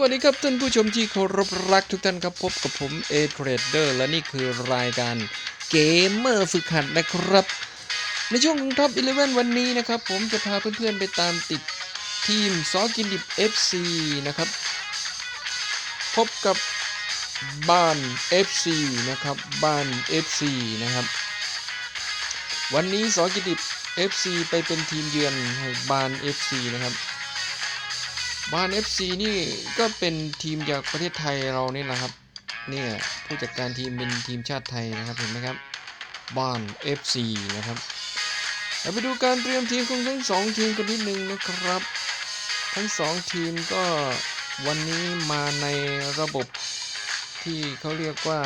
วัสดีครับท่านผู้ชมที่เคารพรักทุกท่านครับพบกับผมเอเทรดเดอร์และนี่คือรายการเกมเมอร์ฝึกหัดนะครับ ในช่วงของท็อป11วันนี้นะครับ ผมจะพาเพื่อนๆไปตามติดทีมซอกินดิบ FC นะครับ พบกับบ้าน FC นะครับบ้าน FC นะครับ วันนี้ซอกินดิบ FC ไปเป็นทีมเยือนให้บ้าน FC นะครับ บ้าน FC นี่ก็เป็นทีมจากประเทศไทยเรานี่แหละครับเนี่ยผู้จัดการทีมเป็นทีมชาติไทยนะครับเห็นไหมครับ บ้าน FC นะครับเราไปดูการเตรียมทีมของทั้งสองทีมกันนิดนึงนะครับ ทั้งสองทีมก็วันนี้มาในระบบที่เขาเรียกว่า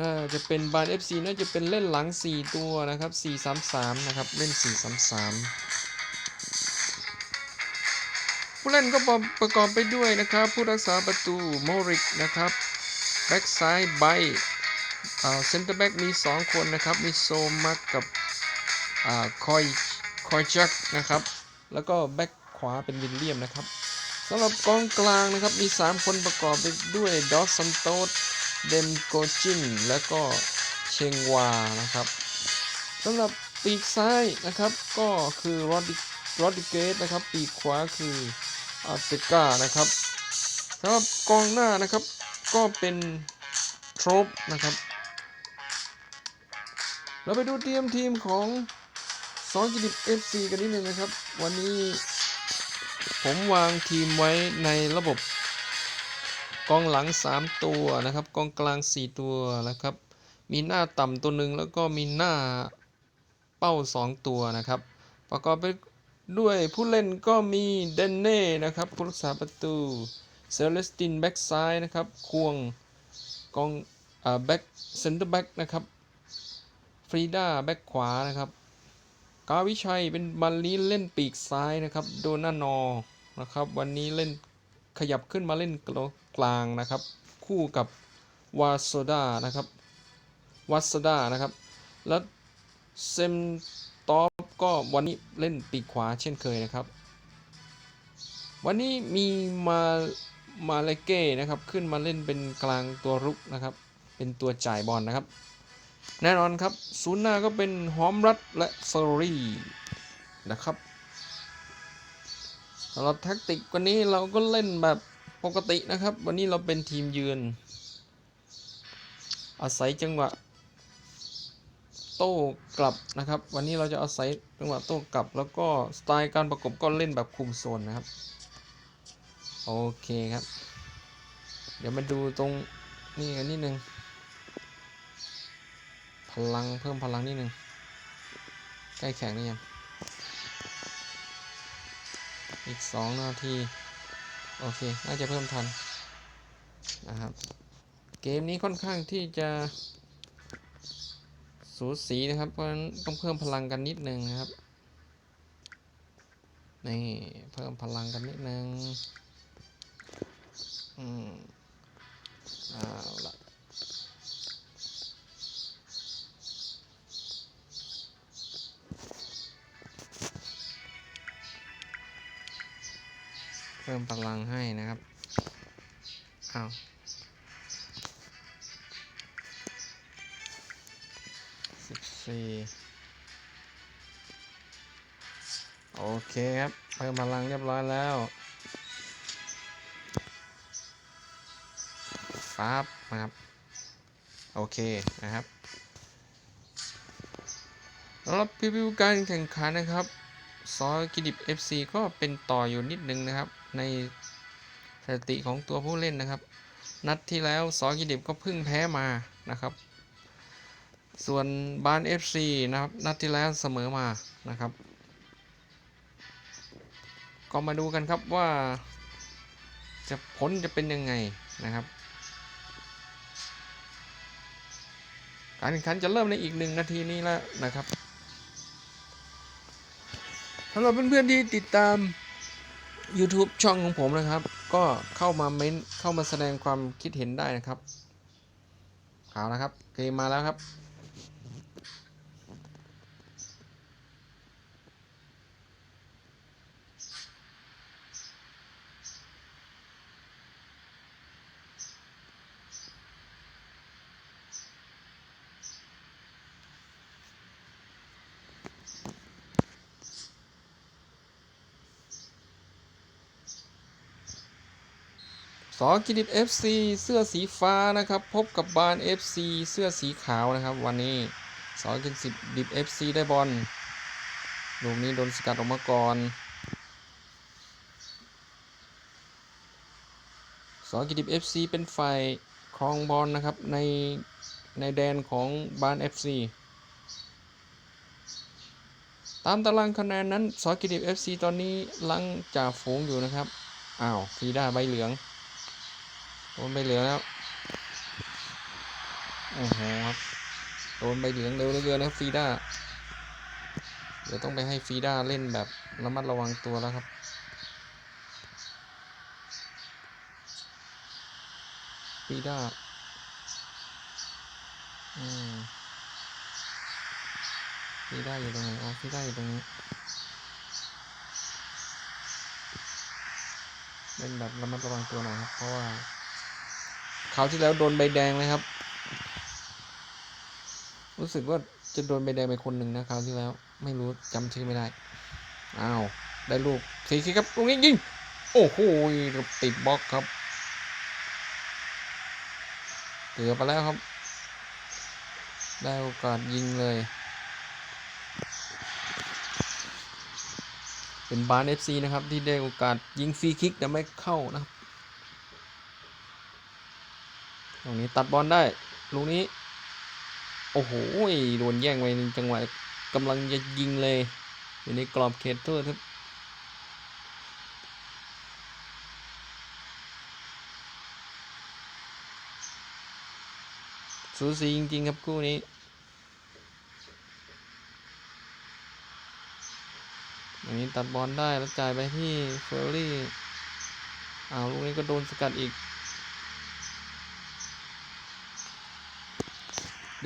น่าจะเป็นบาน FC น่าจะเป็นเล่นหลัง 4 ตัวนะครับ 4-3-3 นะครับ เล่น 4-3-3 ผู้เล่นก็ประกอบไปด้วยนะครับ ผู้รักษาประตูโมริกนะครับแบ็กซ้ายไบเซนเตอร์แบ็กมี 2 คนนะครับ มีโซมักกับคอยคอยจักนะครับ แล้วก็แบ็กขวาเป็นวิลเลียมนะครับสำหรับกองกลางนะครับมี 3 คนประกอบไปด้วยดอสซันโตสเดมโกจิน และก็เชงวานะครับสำหรับ ปีกซ้ายนะครับก็คือรอดิรอดิเกสนะครับ ปีกขวาคืออาเตกานะครับสำหรับกองหน้านะครับก็เป็นโทรปนะครับ เราไปดูเตรียมทีมของสองกิดิบ FC กันนิดนึงนะครับ วันนี้ผมวางทีมไว้ในระบบกองหลัง 3 ตัวนะครับ กองกลาง 4 ตัวนะครับ มีหน้าต่ำตัวหนึ่งแล้วก็มีหน้า เป้า 2 ตัวนะครับ ประกอบไปด้วยผู้เล่นก็มีเดนเน่นะครับผู้รักษาประตูเซเลสตินแบ็กซ้ายนะครับควงกองอ่าแบ็กเซนเตอร์แบ็กนะครับฟรีดาแบ็กขวานะครับกาวิชัยเป็นบัลลีเล่นปีกซ้ายนะครับโดนานอนะครับวันนี้เล่นขยับขึ้นมาเล่นกลางนะครับ คู่กับวาโซดานะครับวัสดานะครับ แล้ว เซมตอปก็วันนี้เล่นปีกขวาเช่นเคยนะครับ วันนี้มีมามาเลเก้นะครับขึ้นมาเล่นเป็นกลางตัวรุกนะครับ เป็นตัวจ่ายบอลนะครับ แน่นอนครับศูนย์หน้าก็เป็นหอมรัดและเฟอร์รี่นะครับสำหรับแท็กติกวันนี้เราก็เล่นแบบปกตินะครับ วันนี้เราเป็นทีมยืน อาศัยจังหวะ โต้กลับนะครับ วันนี้เราจะอาศัยจังหวะโต้กลับ แล้วก็สไตล์การประกบก็เล่นแบบคุมโซนนะครับ โอเคครับ เดี๋ยวมาดูตรงนี่กันนิดนึง พลังเพิ่มพลังนิดนึง ใกล้แข็งนี่ยัง อีก 2 นาที โอเค น่าจะเพิ่มทันนะครับ เกมนี้ค่อนข้างที่จะ สูสีนะครับ เพราะฉะนั้นต้องเพิ่มพลังกันนิดนึงนะครับ นี่เพิ่มพลังกันนิดนึง อืมเอาละเพิ่มพลังให้นะครับ อ้าว สี่โอเคครับ เพิ่มพลังเรียบร้อยแล้วปั๊บนะครับ โอเคนะครับสำหรับพิวิวการแข่งขันนะครับซอยกิดิบ FC ก็เป็นต่ออยู่นิดนึงนะครับ ในสถิติของตัวผู้เล่นนะครับ นัดที่แล้วซอยกิดิบก็เพิ่งแพ้มานะครับ ส่วนบ้าน FC นะครับนัดที่แล้วเสมอมานะครับ ก็มาดูกันครับว่า จะผลจะเป็นยังไงนะครับ การแข่งขันจะเริ่มในอีกหนึ่งนาทีนี้แล้วนะครับสำหรับเพื่อนๆที่ติดตาม YouTube ช่องของผมนะครับ ก็เข้ามาเม้นเข้ามาแสดงความคิดเห็นได้นะครับเอาละครับ เกมมาแล้วครับ สอกิดิบ FC เสื้อสีฟ้านะครับ พบกับบาน FC เสื้อสีขาวนะครับ วันนี้สอกิดิบ FC ได้บอลลูกนี้โดนสกัดออกมาก่อนสอกิดิบ FC เป็นฝ่ายครองบอลนะครับในในแดนของบาน FC ตามตารางคะแนนนั้นสอกิดิบ FC ตอนนี้ลังจ่าฝูงอยู่นะครับ อ้าวฟีด้าใบเหลือง โดนใบเหลืองแล้วโอ้โหครับโดนใบเหลืองเร็วเหลือเกินะครับฟีด้าเดี๋ยวต้องไปให้ฟีด้าเล่นแบบระมัดระวังตัวแล้วครับฟีด้าอืมฟีด้าอยู่ตรงไหนอ๋อฟีด้าอยู่ตรงนี้เล่นแบบระมัดระวังตัวหน่อยครับเพราะว่า คราวที่แล้วโดนใบแดงเลยครับ รู้สึกว่าจะโดนใบแดงไปคนหนึ่งนะคราวที่แล้ว ไม่รู้จำชื่อไม่ได้อ้าวได้ลูกฟรีคิกครับลูกนี้ยิงโอ้โหติดบล็อกครับเกือบไปแล้วครับ ได้โอกาสยิงเลย เป็นบาร์เอฟซีนะครับ ที่ได้โอกาสยิงฟรีคิกแต่ไม่เข้านะครับ ตรงนี้ตัดบอลได้ ลูกนี้ โอ้โหโดนแย่งไปในจังหวะกำลังจะยิงเลยอยู่ในกรอบเขตโทษครับสูสีจริง ๆ ครับคู่นี้อย่างนี้ตัดบอลได้แล้วจ่ายไปที่เฟอร์รี่อ้าวลูกนี้ก็โดนสกัดอีก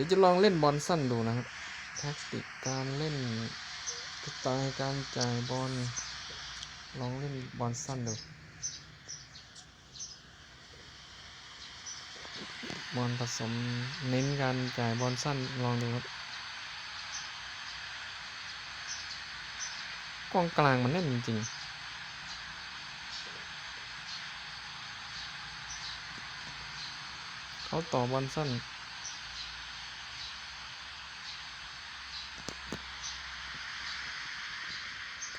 ดี๋ยวจะลองเล่นบอลสั้นดูนะครับแท็กติกการเล่นสไตล์การจ่ายบอลลองเล่นบอลสั้นดูบอลผสมเน้นการจ่ายบอลสั้นลองดูครับกองกลางมันแน่นจริงๆเขาต่อบอลสั้น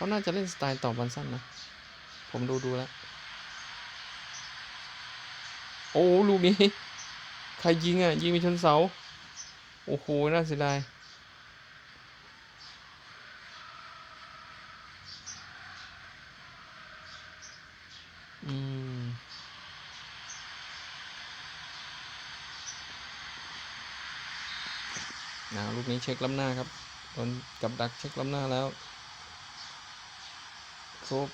เขาน่าจะเล่นสไตล์ต่อบอลสั้นนะ ผมดูดูแล้ว โอ้ลูกนี้ ใครยิงอะ ยิงไปชนเสา โอ้โห น่าเสียดายอืมนะลูกนี้เช็คล้ำหน้าครับโดนกับดักเช็คล้ำหน้าแล้ว โซบ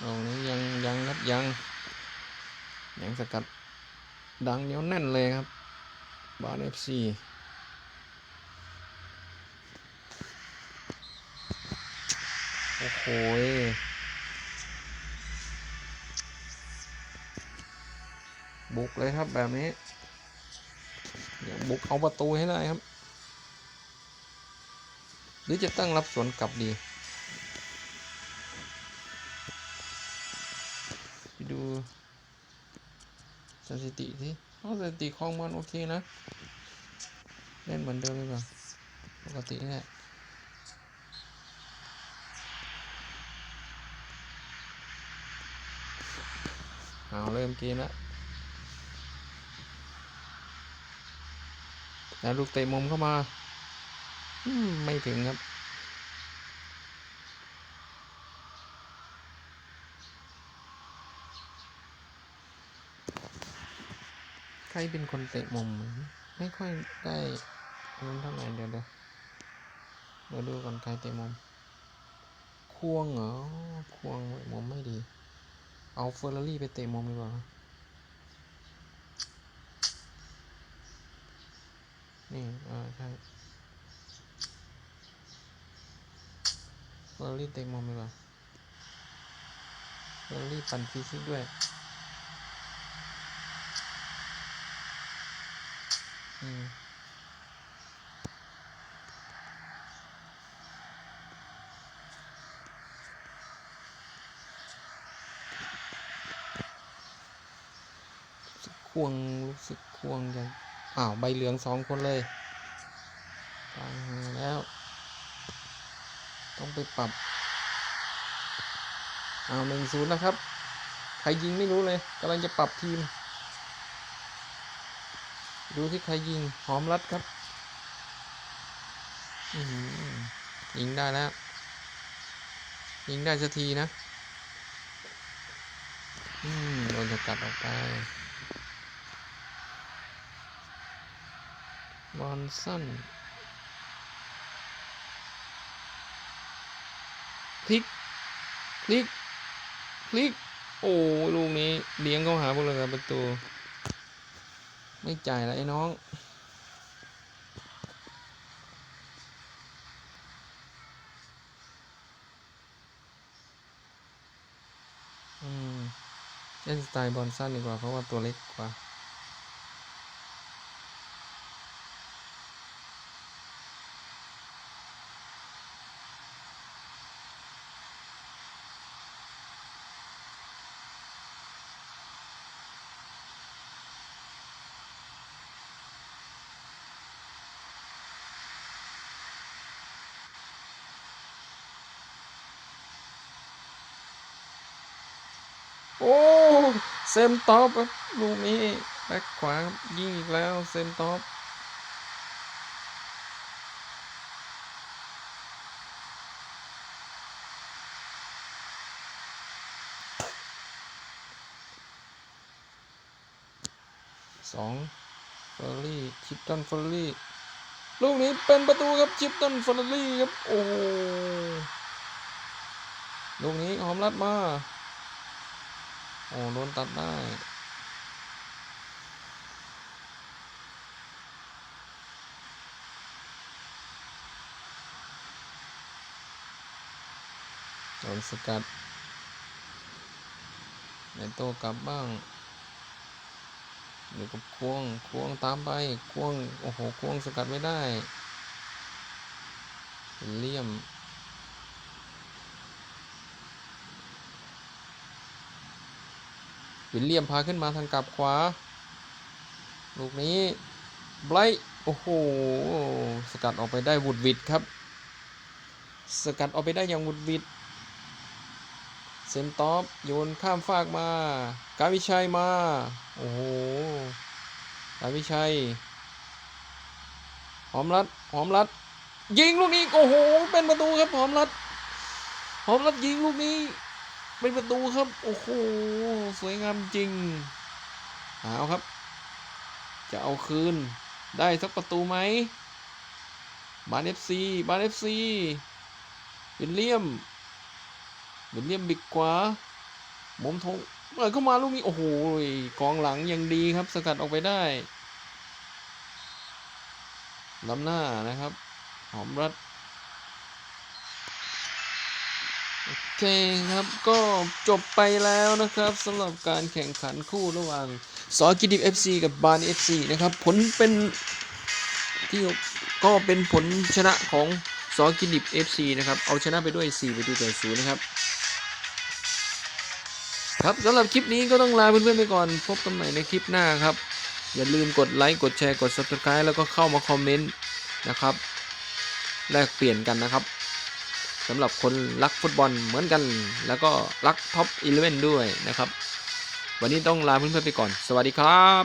ตรงนี้ยังยังครับยังยังสกัดดังเหนียวแน่นเลยครับบาร์เอฟซี โอ้โหบุกเลยครับแบบนี้อยากบุกเอาประตูให้ได้ครับ หรือจะตั้งรับสวนกลับดี ไปดูสถิติสิเอาสถิติคลองบอลโอเคนะ เล่นเหมือนเดิมเลยป่ะปกตินี่แหละ เอาเริ่มเกมแล้วแล้วลูกเตะมุมเข้ามาไม่ถึงครับใครเป็นคนเตะมุม ไม่ค่อยได้นู้นเท่าไหร่เดี๋ยวเดี๋ยวเดี๋ยวดูก่อนใครเตะมุม ควงเหรอ ควงมุมไม่ดี เอาเฟอร์รารี่ไปเตะมุมดีกว่านี่เออใช่เฟอร์รารี่เตะมุมดีกว่าเฟอร์รารี่ปั่นฟิสิกด้วยอืม ควงรู้สึกควงจังอ้าวใบเหลืองสองคนเลยตายหาแล้ว ต้องไปปรับอ้าวหนึ่งศูนย์นะครับ ใครยิงไม่รู้เลยกำลังจะปรับทีม ดูที่ใครยิง หอมรัดครับยิงได้แล้วยิงได้สักทีนะ อืม โดนสกัดออกไป บอลสั้นพลิกพลิกพลิก โอ้ ลูกนี้เลี้ยงเข้าหาพวกเราประตู ไม่จ่ายแล้วไอ้น้อง อืมเล่นสไตล์บอลสั้นดีกว่า เพราะว่าตัวเล็กกว่า โอ้เซมท็อปครับลูกนี้แบ็คขวายิงอีกแล้วเซมท็อปสองเฟอร์รี่ชิปตันเฟอร์รี่ลูกนี้เป็นประตูครับชิปตันเฟอร์รี่ครับ โอ้ลูกนี้หอมรัดมา โอ้โดนตัดได้ โดนสกัดในโตกลับบ้างอยู่กับควงควงตามไปควง โอ้โห ควงสกัดไม่ได้ เลี่ยม วิลเลียมพาขึ้นมาทางกลับขวา ลูกนี้ไบรท์โอ้โห สกัดออกไปได้วุดวิดครับ สกัดออกไปได้อย่างวุดวิดเซนตอฟโยนข้ามฟากมา กาวิชัยมา โอ้โห กาวิชัย หอมรัด หอมรัด ยิงลูกนี้ โอ้โห เป็นประตูครับ หอมรัด หอมรัดยิงลูกนี้ เป็นประตูครับ โอ้โห สวยงามจริง เอาครับ จะเอาคืน ได้สักประตูไหม บานเอฟซีบานเอฟซีวิลเลียมวิลเลียมบิกกว่าหมมทงเปิดเข้ามาลูกนี้ โอ้โหกองหลังยังดีครับ สกัดออกไปได้ล้ำหน้านะครับ หอมรัด โอเคครับก็จบไปแล้วนะครับสำหรับการแข่งขันคู่ระหว่างสอกิดิบ FC กับบานเอฟซีนะครับ ผลเป็นที่ก็เป็นผลชนะของสอกิดิบ FC นะครับ เอาชนะไปด้วย 4 ประตูต่อศูนย์นะครับ ครับสำหรับคลิปนี้ก็ต้องลาเพื่อนๆไปก่อน พบกันใหม่ในคลิปหน้าครับ อย่าลืมกดไลค์กดแชร์กด Subscribe แล้วก็เข้ามาคอมเมนต์นะครับแลกเปลี่ยนกันนะครับ สำหรับคนรักฟุตบอลเหมือนกัน แล้วก็รักท็อปอีเลเวนด้วยนะครับ วันนี้ต้องลาเพื่อนๆไปก่อน สวัสดีครับ